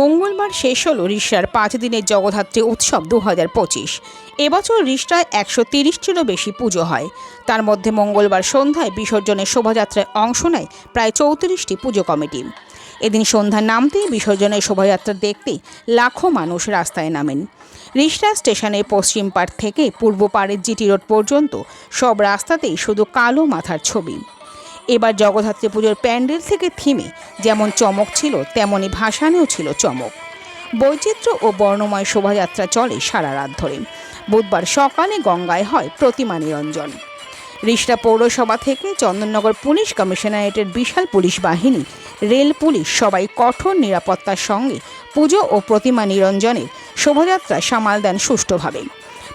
মঙ্গলবার শেষ হল রিষড়ার পাঁচ দিনের জগদ্ধাত্রী উৎসব দু হাজার পঁচিশ। এবছর রিষড়ায় একশো তিরিশটিরও বেশি পুজো হয়। তার মধ্যে মঙ্গলবার সন্ধ্যায় বিসর্জনের শোভাযাত্রায় অংশ নেয় প্রায় চৌত্রিশটি পুজো কমিটি। এদিন সন্ধ্যা নামতেই বিসর্জনের শোভাযাত্রা দেখতে লাখো মানুষ রাস্তায় নামেন। রিষড়া স্টেশনের পশ্চিম পাড় থেকে পূর্ব পাড়ের জিটি রোড পর্যন্ত সব রাস্তাতেই শুধু কালো মাথার ছবি। এবার জগদ্ধাত্রী পুজোর প্যান্ডেল থেকে থিমে যেমন চমক ছিল তেমনই ভাসানেও ছিল চমক। বৈচিত্র্য ও বর্ণময় শোভাযাত্রা চলে সারা রাত ধরে। বুধবার সকালে গঙ্গায় হয় প্রতিমা নিরঞ্জন। রিষড়া পৌরসভা থেকে চন্দননগর পুলিশ কমিশনারেটের বিশাল পুলিশ বাহিনী, রেল পুলিশ সবাই কঠোর নিরাপত্তার সঙ্গে পুজো ও প্রতিমা নিরঞ্জনের শোভাযাত্রা সামাল দেন সুষ্ঠুভাবে।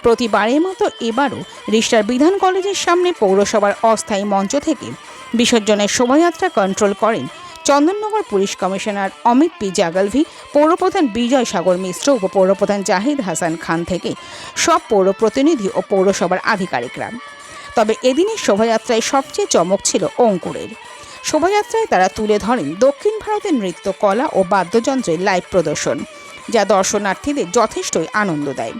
প্রতিবারের মতো এবারও রিষ্টার বিধান কলেজের সামনে পৌরসভার অস্থায়ী মঞ্চ থেকে বিসর্জনের শোভাযাত্রা কন্ট্রোল করেন। Chandannagar police commissioner Amit P Jagalvi, পৌরপ্রধান Bijoy Sagar Mishra উপপৌরপ্রধান জাহিদ হাসান খান থেকে। সব পৌর প্রতিনিধি ও পৌরসভার আধিকারিকরা। তবে এদিনের শোভাযাত্রায় সবচেয়ে চমক ছিল অঙ্কুরের। শোভাযাত্রায় তারা তুলে ধরেন দক্ষিণ ভারতের নৃত্য, কলা ও বাদ্যযন্ত্রের লাইভ প্রদর্শন, যা দর্শনার্থীদের যথেষ্টই আনন্দ দেয়।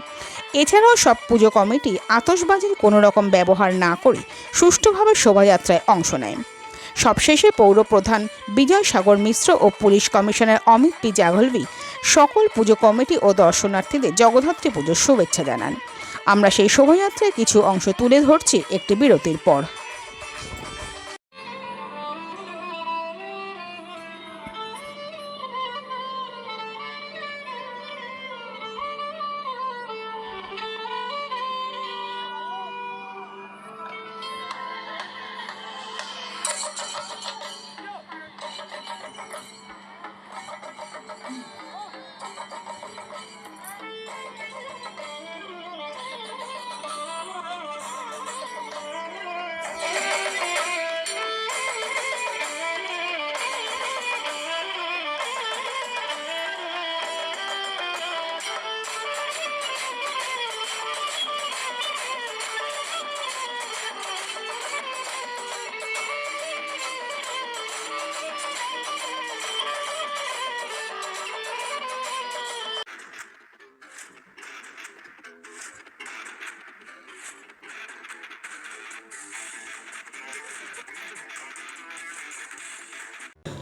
এছাড়াও সব পুজো কমিটি আতসবাজির কোনো রকম ব্যবহার না করে সুষ্ঠুভাবে শোভাযাত্রায় অংশ নেয়। সবশেষে পৌর প্রধান বিজয় সাগর মিশ্র ও police commissioner Amit P Jaghalvi সকল পুজো কমিটি ও দর্শনার্থীদের জগদ্ধাত্রী পুজোর শুভেচ্ছা জানান। আমরা সেই শোভাযাত্রায় কিছু অংশ তুলে ধরছি একটি বিরতির পর।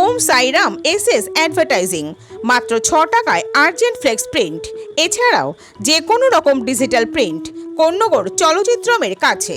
Om Sairam S S advertising, মাত্র ছ টাকায় আর্জেন্ট ফ্লেক্স প্রিন্ট। এছাড়াও যে কোনো রকম ডিজিটাল প্রিন্ট কন্যগর চলচ্চিত্রমের কাছে।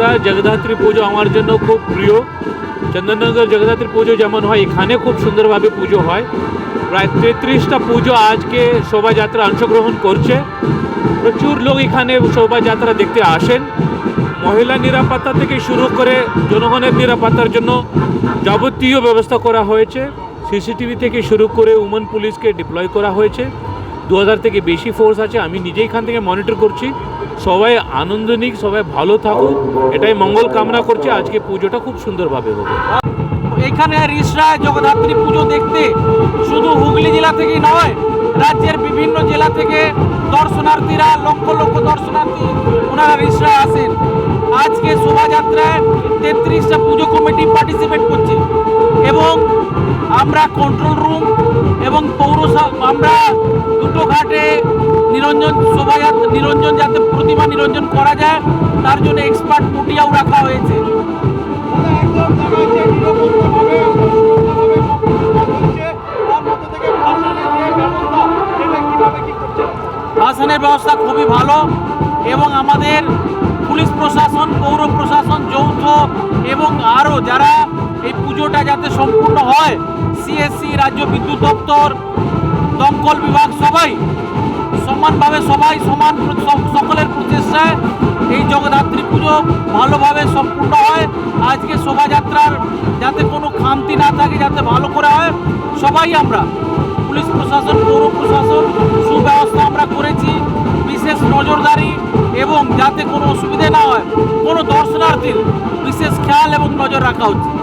রিসরা জগদ্ধাত্রী পুজো আমার জন্য খুব প্রিয়। চন্দননগর জগদ্ধাত্রী পুজো যেমন হয়, এখানে খুব সুন্দরভাবে পুজো হয়। প্রায় তেত্রিশটা পুজো আজকে শোভাযাত্রা অংশগ্রহণ করছে। প্রচুর লোক এখানে শোভাযাত্রা দেখতে আসেন। মহিলা নিরাপত্তা থেকে শুরু করে জনগণের নিরাপত্তার জন্য যাবতীয় ব্যবস্থা করা হয়েছে। সিসিটিভি থেকে শুরু করে উমেন পুলিশকে ডিপ্লয় করা হয়েছে। দু হাজার থেকে বেশি ফোর্স আছে, আমি নিজেই এখান থেকে মনিটর করছি। সবাই আনন্দ নিক, সবাই ভালো থাকুক, এটাই মঙ্গল কামনা করছি। আজকে পুজোটা খুব সুন্দরভাবে হবে। এখানে রিসরায় জগদ্ধাত্রী পুজো দেখতে শুধু হুগলি জেলা থেকেই নয়, রাজ্যের বিভিন্ন জেলা থেকে দর্শনার্থীরা, লক্ষ লক্ষ দর্শনার্থী ওনারা রিসরায় আসেন। আজকে শোভাযাত্রায় তেত্রিশটা পুজো কমিটি পার্টিসিপেট করছে। এবং আমরা কন্ট্রোল রুম এবং পৌরসভা, আমরা দুটো ঘাটে নিরঞ্জন শোভাযাত্রা নিরঞ্জন যাতে প্রতিমা নিরঞ্জন করা যায়, তার জন্য এক্সপার্ট মুটিয়াও রাখা হয়েছে। ভাসানের ব্যবস্থা খুবই ভালো এবং আমাদের পুলিশ প্রশাসন, পৌর প্রশাসন, যৌথ এবং আরও যারা এই পুজোটা যাতে সম্পূর্ণ হয় সিএসসি রাজ্য বিদ্যুৎ দপ্তর, দমকল বিভাগ সবাই সমানভাবে সবাই সমান সকলের প্রচেষ্টায় এই জগদ্ধাত্রী পুজো ভালোভাবে সম্পূর্ণ হয়। আজকে শোভাযাত্রার যাতে কোনো খামতি না থাকে, যাতে ভালো করে হয়, সবাই আমরা, পুলিশ প্রশাসন, পৌর প্রশাসন, সুব্যবস্থা আমরা করেছি। বিশেষ নজরদারি এবং যাতে কোনো অসুবিধে না হয়, কোনো দর্শনার্থীর বিশেষ খেয়াল এবং নজর রাখা হচ্ছে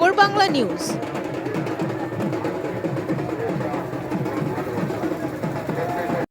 খবর বাংলা নিউজ।